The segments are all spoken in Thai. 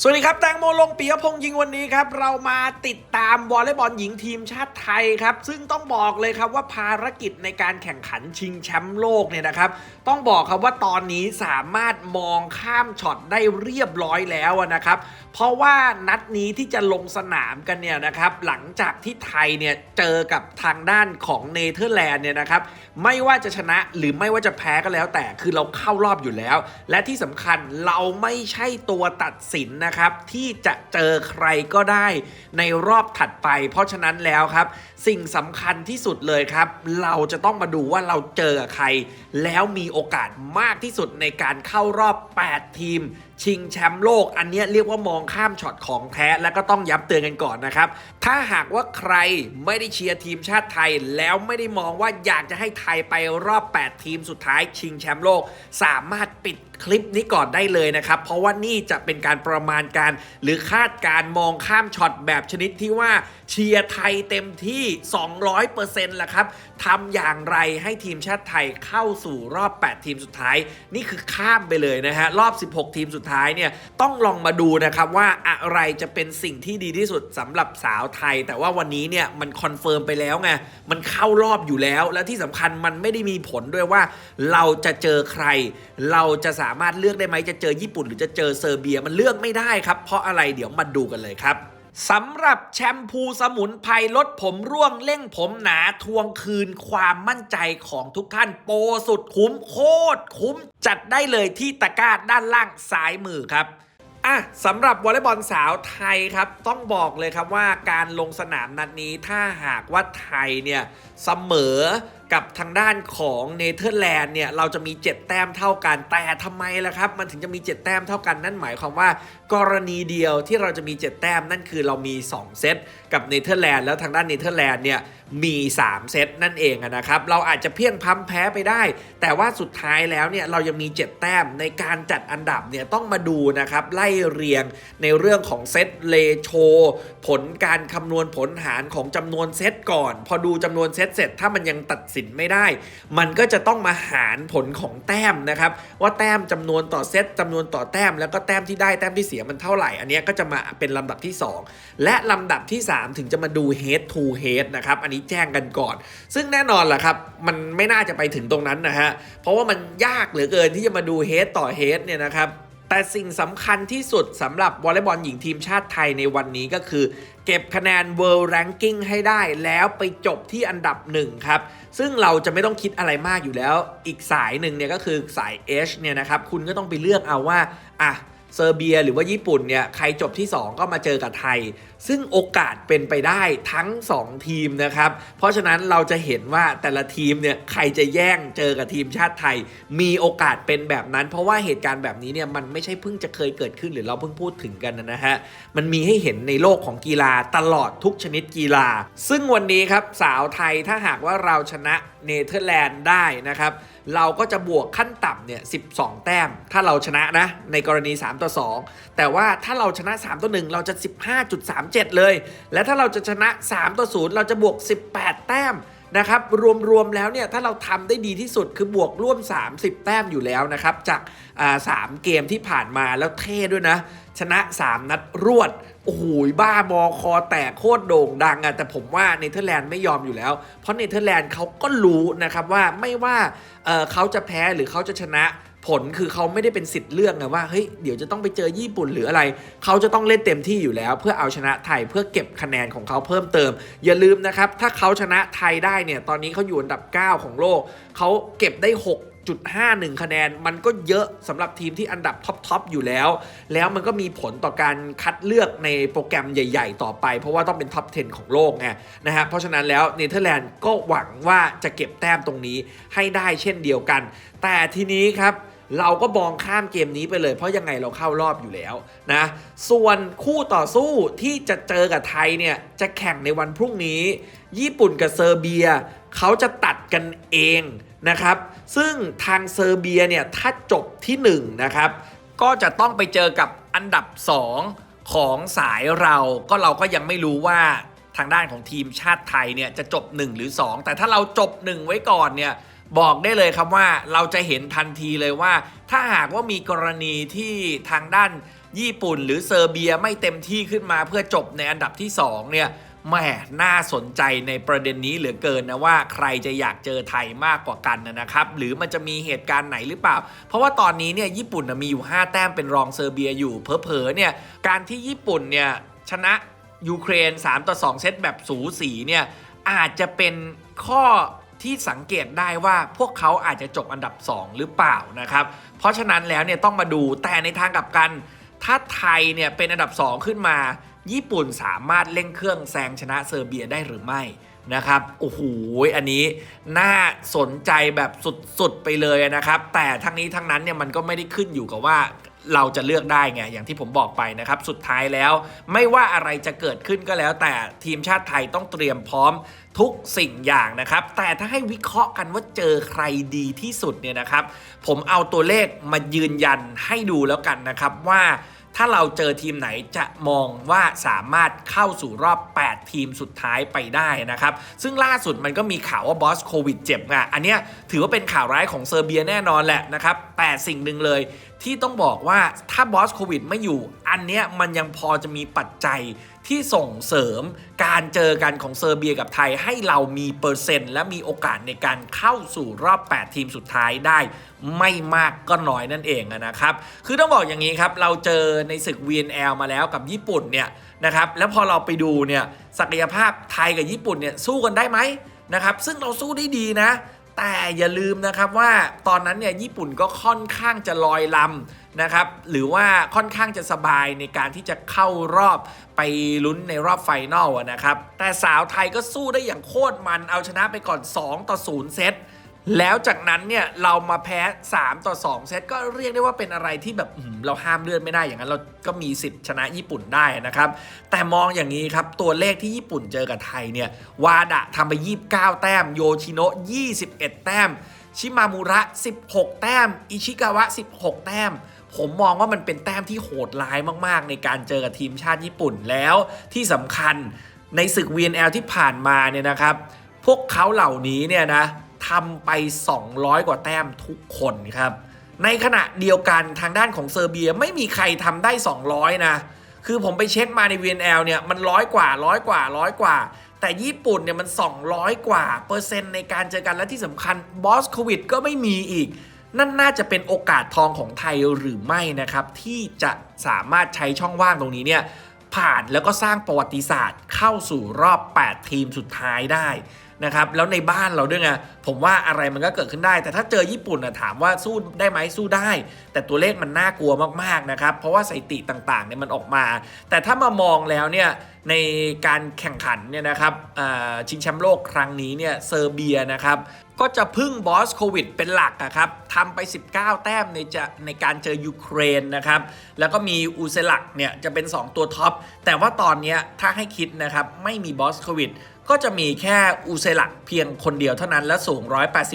สวัสดีครับ แตงโมลงปียพงษ์ยิงวันนี้ครับ เรามาติดตามวอลเลย์บอลหญิงทีมชาติไทยครับ ซึ่งต้องบอกเลยครับว่าภารกิจในการแข่งขันชิงแชมป์โลกเนี่ยนะครับ ต้องบอกครับว่าตอนนี้สามารถมองข้ามช็อตได้เรียบร้อยแล้วนะครับ เพราะว่านัดนี้ที่จะลงสนามกันเนี่ยนะครับ หลังจากที่ไทยเนี่ยเจอกับทางด้านของเนเธอร์แลนด์เนี่ยนะครับ ไม่ว่าจะชนะหรือไม่ว่าจะแพ้ก็แล้ว แต่คือเราเข้ารอบอยู่แล้ว และที่สำคัญเราไม่ใช่ตัวตัดสินนะครับ ที่จะเจอใครก็ได้ในรอบถัดไป เพราะฉะนั้นแล้วครับ สิ่งสำคัญที่สุดเลยครับ เราจะต้องมาดูว่าเราเจอใคร แล้วมีโอกาสมากที่สุดในการเข้ารอบ 8 ทีม ชิงแชมป์โลก อันนี้เรียกว่ามองข้ามช็อตของแท้และก็ต้องย้ำเตือนกันก่อนนะครับ ถ้าหากว่าใครไม่ได้เชียร์ทีมชาติไทย แล้วไม่ได้มองว่าอยากจะให้ไทยไปรอบ 8 ทีมสุดท้ายชิงแชมป์โลก สามารถปิด คลิปนี้ก่อนได้เลยนะครับ เพราะว่านี่จะเป็นการประมาณการหรือคาดการมองข้ามช็อตแบบชนิดที่ว่าเชียร์ไทยเต็มที่ 200%แหละครับทำอย่างไรให้ทีมชาติไทยเข้าสู่รอบ 8 ทีมสุดท้าย นี่คือข้ามไปเลยนะฮะ รอบ 16 ทีมสุดท้ายเนี่ยต้องลองมาดูนะครับว่าอะไรจะเป็นสิ่งที่ดีที่สุดสำหรับสาวไทย แต่ว่าวันนี้เนี่ยมันคอนเฟิร์มไปแล้วไงมันเข้ารอบอยู่แล้ว และที่สำคัญมันไม่ได้มีผลด้วยว่า เราจะเจอใคร เราจะสาามารถเลือกได้ไหมจะเจอญี่ปุ่นหรือจะเจอเซอร์เบียมันเลือกไม่ได้ครับ เพราะอะไรเดี๋ยวมาดูกันเลยครับสำหรับแชมพูสมุนไพรลดผมร่วงเร่งผมหนาทวงคืนความมั่นใจของทุกท่านโปรสุดคุ้มโคตรคุ้ม จัดได้เลยที่ตะกร้าด้านล่างซ้ายมือครับอะสำหรับวอลเลย์บอลสาวไทยครับ ต้องบอกเลยครับว่าการลงสนามนัดนี้ถ้าหากว่าไทยเนี่ยเสมอ กับทางด้านของเนเธอร์แลนด์เนี่ยเราจะมี 7 แต้มเท่ากัน แต่ทำไมล่ะครับ มันถึงจะมี 7 แต้มเท่ากันนั่นหมายความว่า กรณีเดียวที่เราจะมี 7 แต้มนั่นคือเรามี 2 เซตกับเนเธอร์แลนด์แล้วทางด้านเนเธอร์แลนด์เนี่ยมี 3 เซตนั่นเองนะครับเราอาจจะเพี้ยงพ้ำแพ้ไปได้ แต่ว่าสุดท้ายแล้วเนี่ยเรายังมี 7 แต้มในการจัดอันดับเนี่ยต้องมาดูนะครับไล่เรียงในเรื่องของเซตเลโชผลการคำนวณผลหารของจำนวนเซตก่อน พอดูจำนวนเซตเสร็จถ้ามันยังตัดสินไม่ได้ มันก็จะต้องมาหารผลของแต้มนะครับ ว่าแต้มจำนวนต่อเซตจำนวนต่อแต้ม แล้วก็แต้มที่ได้แต้มที่เสียมันเท่าไหร่ อันนี้ก็จะมาเป็นลำดับที่ 2 และลำดับที่ 3 ถึงจะมาดู head to head นะครับ อันนี้แจ้งกันก่อน ซึ่งแน่นอนแหละครับ มันไม่น่าจะไปถึงตรงนั้นนะฮะ เพราะว่ามันยากเหลือเกินที่จะมาดู head ต่อ head เนี่ยนะครับ แต่สิ่งสำคัญที่สุดสำหรับวอลเลย์บอลหญิงทีมชาติไทยในวันนี้ก็คือ เก็บคะแนน World Ranking ให้ได้แล้วไปจบที่อันดับหนึ่งครับ ซึ่งเราจะไม่ต้องคิดอะไรมากอยู่แล้ว อีกสายหนึ่งเนี่ยก็คือสาย H เนี่ยนะครับ คุณก็ต้องไปเลือกเอาว่า อะ เซอร์เบียหรือว่าญี่ปุ่นเนี่ยใครจบที่ 2 ก็มาเจอกับไทย ซึ่งโอกาสเป็นไปได้ทั้ง 2 ทีมนะครับ เพราะฉะนั้นเราจะเห็นว่าแต่ละทีมเนี่ยใครจะแย่งเจอกับทีมชาติไทย มีโอกาสเป็นแบบนั้น เพราะว่าเหตุการณ์แบบนี้เนี่ยมันไม่ใช่เพิ่งจะเคยเกิดขึ้นหรือเราเพิ่งพูดถึงกันนะฮะมันมีให้เห็นในโลกของกีฬาตลอดทุกชนิดกีฬา ซึ่งวันนี้ครับสาวไทยถ้าหากว่าเราชนะเนเธอร์แลนด์ได้นะครับ เราก็จะบวกขั้นต่ำเนี่ย 12 แต้ม ถ้าเราชนะนะ ในกรณี 3 ต่อ 2 แต่ว่าถ้าเราชนะ 3 ต่อ 1 เราจะ 15.37 เลย และถ้าเราจะชนะ 3 ต่อ 0 เราจะบวก 18 แต้ม นะครับรวมๆแล้วเนี่ยถ้าเราทำได้ดีที่สุดคือบวกร่วม 30 แต้มอยู่แล้วนะครับจากสามเกมที่ผ่านมาแล้วเท่ด้วยนะ ชนะ 3 นัดรวดโอ้โหบ้ามอคอแตกโคตรโด่งดังอะแต่ผมว่าเนเธอร์แลนด์ไม่ยอมอยู่แล้ว เพราะเนเธอร์แลนด์เขาก็รู้นะครับว่าไม่ว่าเเขาจะแพ้หรือเขาจะชนะ ผลคือเขาไม่ได้เป็นสิทธิ์เลือกไงว่าเฮ้ยเดี๋ยวจะต้องไปเจอญี่ปุ่นหรืออะไร เขาจะต้องเล่นเต็มที่อยู่แล้ว เพื่อเอาชนะไทยเพื่อเก็บคะแนนของเขาเพิ่มเติม อย่าลืมนะครับ ถ้าเขาชนะไทยได้เนี่ยตอนนี้เขาอยู่อันดับ 9 ของโลก เขาเก็บได้6.51 คะแนนมันก็เยอะสำหรับทีมที่อันดับท็อปๆอยู่แล้ว แล้วมันก็มีผลต่อการคัดเลือกในโปรแกรมใหญ่ ๆ ต่อไป เพราะว่าต้องเป็นท็อป 10 ของโลกไงนะฮะเพราะฉะนั้นแล้วเนเธอร์แลนด์ก็หวังว่าจะเก็บแต้มตรงนี้ให้ได้เช่นเดียวกัน แต่ทีนี้ครับ เราก็มองข้ามเกมนี้ไปเลย เพราะยังไงเราเข้ารอบอยู่แล้วนะ ส่วนคู่ต่อสู้ที่จะเจอกับไทยเนี่ย จะแข่งในวันพรุ่งนี้ ญี่ปุ่นกับเซอร์เบีย เขาจะตัดกันเองนะครับ ซึ่งทางเซอร์เบียเนี่ย ถ้าจบที่ 1 นะครับ ก็จะต้องไปเจอกับอันดับ 2 ของสายเรา ก็เราก็ยังไม่รู้ว่าทางด้านของทีมชาติไทยเนี่ยจะจบ 1 หรือ 2 แต่ถ้าเราจบ 1 ไว้ก่อนเนี่ย บอกได้เลยครับว่าเราจะเห็นทันทีเลยว่า ถ้าหากว่ามีกรณีที่ทางด้านญี่ปุ่น หรือเซอร์เบียไม่เต็มที่ขึ้นมาเพื่อจบในอันดับที่2เนี่ยแหม่น่าสนใจในประเด็นนี้เหลือเกินนะว่าใครจะอยากเจอไทยมากกว่ากันนะครับ หรือมันจะมีเหตุการณ์ไหนหรือเปล่า เพราะว่าตอนนี้เนี่ยญี่ปุ่นมีอยู่ 5 แต้มเป็นรองเซอร์เบียอยู่เผลอๆเนี่ยการที่ญี่ปุ่นเนี่ยชนะยูเครน 3 ต่อ 2 เซตแบบสูสีเนี่ยอาจจะเป็นข้อ ที่สังเกตได้ว่าพวกเขาอาจจะจบอันดับ 2 หรือเปล่านะครับ เพราะฉะนั้นแล้วเนี่ยต้องมาดูแต่ในทางกลับกัน ถ้าไทยเนี่ยเป็นอันดับ 2 ขึ้นมา ญี่ปุ่นสามารถเร่งเครื่องแซงชนะเซอร์เบียได้หรือไม่นะครับโอ้โหอันนี้น่าสนใจแบบสุดๆไปเลยนะครับ แต่ทั้งนี้ทั้งนั้นเนี่ยมันก็ไม่ได้ขึ้นอยู่กับว่า เราจะเลือกได้ไงอย่างที่ผมบอกไปนะครับสุดท้ายแล้วไม่ว่าอะไรจะเกิดขึ้นก็แล้ว แต่ทีมชาติไทยต้องเตรียมพร้อมทุกสิ่งอย่างนะครับ แต่ถ้าให้วิเคราะห์กันว่าเจอใครดีที่สุดเนี่ยนะครับ ผมเอาตัวเลขมายืนยันให้ดูแล้วกันนะครับว่าถ้าเราเจอทีมไหนจะมองว่าสามารถเข้าสู่รอบ 8 ทีมสุดท้ายไปได้นะครับ ซึ่งล่าสุดมันก็มีข่าวว่าบอสโควิดเจ็บอะอันเนี้ยถือว่าเป็นข่าวร้ายของเซอร์เบียแน่นอนแหละนะครับ แต่สิ่งหนึ่งเลย ที่ต้องบอกว่าถ้าบอสโควิดไม่อยู่ อันเนี้ยมันยังพอจะมีปัจจัยที่ส่งเสริมการเจอกันของเซอร์เบียกับไทยให้เรามีเปอร์เซ็นต์ และมีโอกาสในการเข้าสู่รอบ 8 ทีมสุดท้ายได้ ไม่มากก็น้อยนั่นเองนะครับ คือต้องบอกอย่างนี้ครับ เราเจอในศึก VNL มาแล้วกับญี่ปุ่นเนี่ยนะครับแล้วพอเราไปดูเนี่ยศักยภาพไทยกับญี่ปุ่นเนี่ยสู้กันได้ไหมนะครับซึ่งเราสู้ได้ดีนะ แต่อย่าลืมนะครับว่าตอนนั้นเนี่ยญี่ปุ่นก็ค่อนข้างจะลอยลำนะครับ หรือว่าค่อนข้างจะสบายในการที่จะเข้ารอบไปลุ้นในรอบไฟนอลนะครับ แต่สาวไทยก็สู้ได้อย่างโคตรมันเอาชนะไปก่อน 2 ต่อ 0 เซต แล้วจากนั้นเนี่ยเรามาแพ้ 3 ต่อ 2 เซตก็เรียกได้ว่าเป็นอะไรที่แบบเราห้ามเลื่อนไม่ได้อย่างนั้น เราก็มีสิทธิ์ชนะญี่ปุ่นได้นะครับ แต่มองอย่างนี้ครับ ตัวเลขที่ญี่ปุ่นเจอกับไทยเนี่ยวาดะทำไป 29 แต้ม โยชิโนะ 21 แต้ม ชิมามุระ 16 แต้ม อิชิกาวะ 16 แต้มผมมองว่ามันเป็นแต้มที่โหดร้ายมากๆ ในการเจอกับทีมชาติญี่ปุ่นแล้วที่สำคัญในศึก VNL ที่ผ่านมาเนี่ยนะครับ พวกเขาเหล่านี้เนี่ยนะ ทำไป 200 กว่าแต้มทุกคนครับ ในขณะเดียวกันทางด้านของเซอร์เบียไม่มีใครทำได้ 200 นะ คือผมไปเช็คมาใน VNL เนี่ยมันร้อยกว่าร้อยกว่าร้อยกว่า แต่ญี่ปุ่นเนี่ยมัน 200 กว่า เปอร์เซ็นต์ในการเจอกันและที่สำคัญบอสโควิดก็ไม่มีอีก นั่นน่าจะเป็นโอกาสทองของไทยหรือไม่นะครับ ที่จะสามารถใช้ช่องว่างตรงนี้เนี่ยผ่านแล้วก็สร้างประวัติศาสตร์เข้าสู่รอบ 8 ทีมสุดท้ายได้ นะครับแล้วในบ้านเราด้วยไงผมว่าอะไรมันก็เกิดขึ้นได้ แต่ถ้าเจอญี่ปุ่นนะถามว่าสู้ได้ไหมสู้ได้ แต่ตัวเลขมันน่ากลัวมากๆนะครับเพราะว่าสถิติต่างๆเนี่ยมันออกมา แต่ถ้ามามองแล้วเนี่ยในการแข่งขันเนี่ยนะครับชิงแชมป์โลกครั้งนี้เนี่ยเซอร์เบียนะครับก็จะพึ่งบอสโควิดเป็นหลักอะครับทำไป 19 แต้มในจะในการเจอยูเครนนะครับแล้วก็มีอูเซลักเนี่ยจะเป็น 2 ตัวท็อปแต่ว่าตอนนี้ถ้าให้คิดนะครับไม่มีบอสโควิด ก็จะมีแค่อูเซลักเพียงคนเดียวเท่านั้นและสูง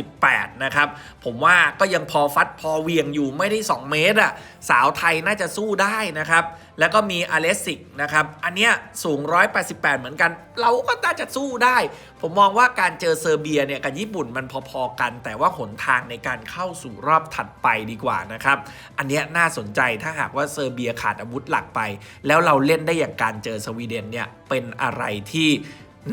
188 นะครับ ผมว่าก็ยังพอฟัดพอเวียงอยู่ไม่ได้ 2 เมตรอะสาวไทยน่าจะสู้ได้นะครับ แล้วก็มีอเลสิกนะครับ อันเนี้ยสูง 188 เหมือนกัน เราก็น่าจะสู้ได้ ผมมองว่าการเจอเซอร์เบียเนี่ยกับญี่ปุ่นมันพอๆกัน แต่ว่าหนทางในการเข้าสู่รอบถัดไปดีกว่านะครับ อันเนี้ยน่าสนใจถ้าหากว่าเซอร์เบียขาดอาวุธหลักไป แล้วเราเล่นได้อย่างการเจอสวีเดนเนี่ยเป็นอะไรที่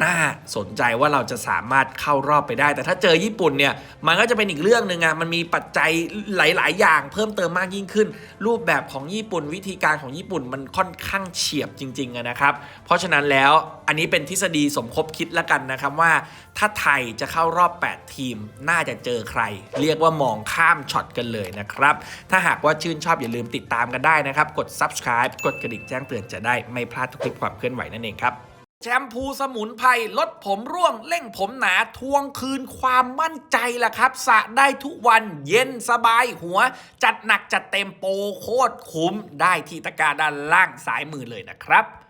น่าสนใจว่าเราจะสามารถเข้ารอบไปได้ แต่ถ้าเจอญี่ปุ่นเนี่ย มันก็จะเป็นอีกเรื่องหนึ่งอะมันมีปัจจัยหลาย ๆ อย่างเพิ่มเติมมากยิ่งขึ้น รูปแบบของญี่ปุ่นวิธีการของญี่ปุ่นมันค่อนข้างเฉียบจริง ๆนะครับ เพราะฉะนั้นแล้วอันนี้เป็นทฤษฎีสมคบคิดแล้วกันนะครับว่า ถ้าไทยจะเข้ารอบ 8 ทีม น่าจะเจอใคร เรียกว่ามองข้ามช็อตกันเลยนะครับ ถ้าหากว่าชื่นชอบอย่าลืมติดตามกันได้นะครับ กด subscribe กดกระดิ่งแจ้งเตือนจะได้ไม่พลาดทุกคลิปความเคลื่อนไหวนั่นเองครับ แชมพูสมุนไพรลดผมร่วงเล่งผมหนาทวงคืนความมั่นใจล่ะครับสระได้ทุกวันเย็นสบายหัว จัดหนักจัดเต็มโปรโคตรคุ้มได้ที่ตะกาด้านล่างสายมือเลยนะครับ